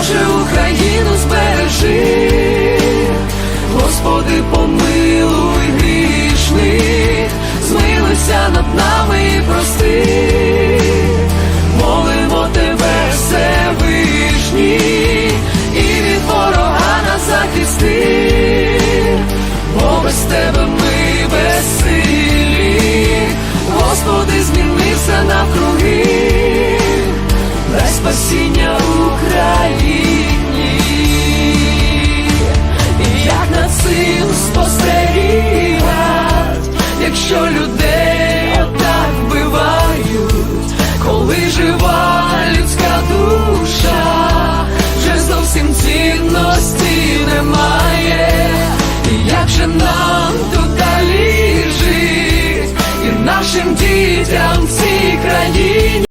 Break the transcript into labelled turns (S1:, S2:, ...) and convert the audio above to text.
S1: Боже, Україну збережи, Господи, помилуй грішних, змилися над нами і прости, молимо тебе, все Всевишній, і від ворога на захисти, бо без тебе ми безсилі, Господи, змінився навкруги, без спасіння. же нам тут жить, і нашим дітям в цій країні.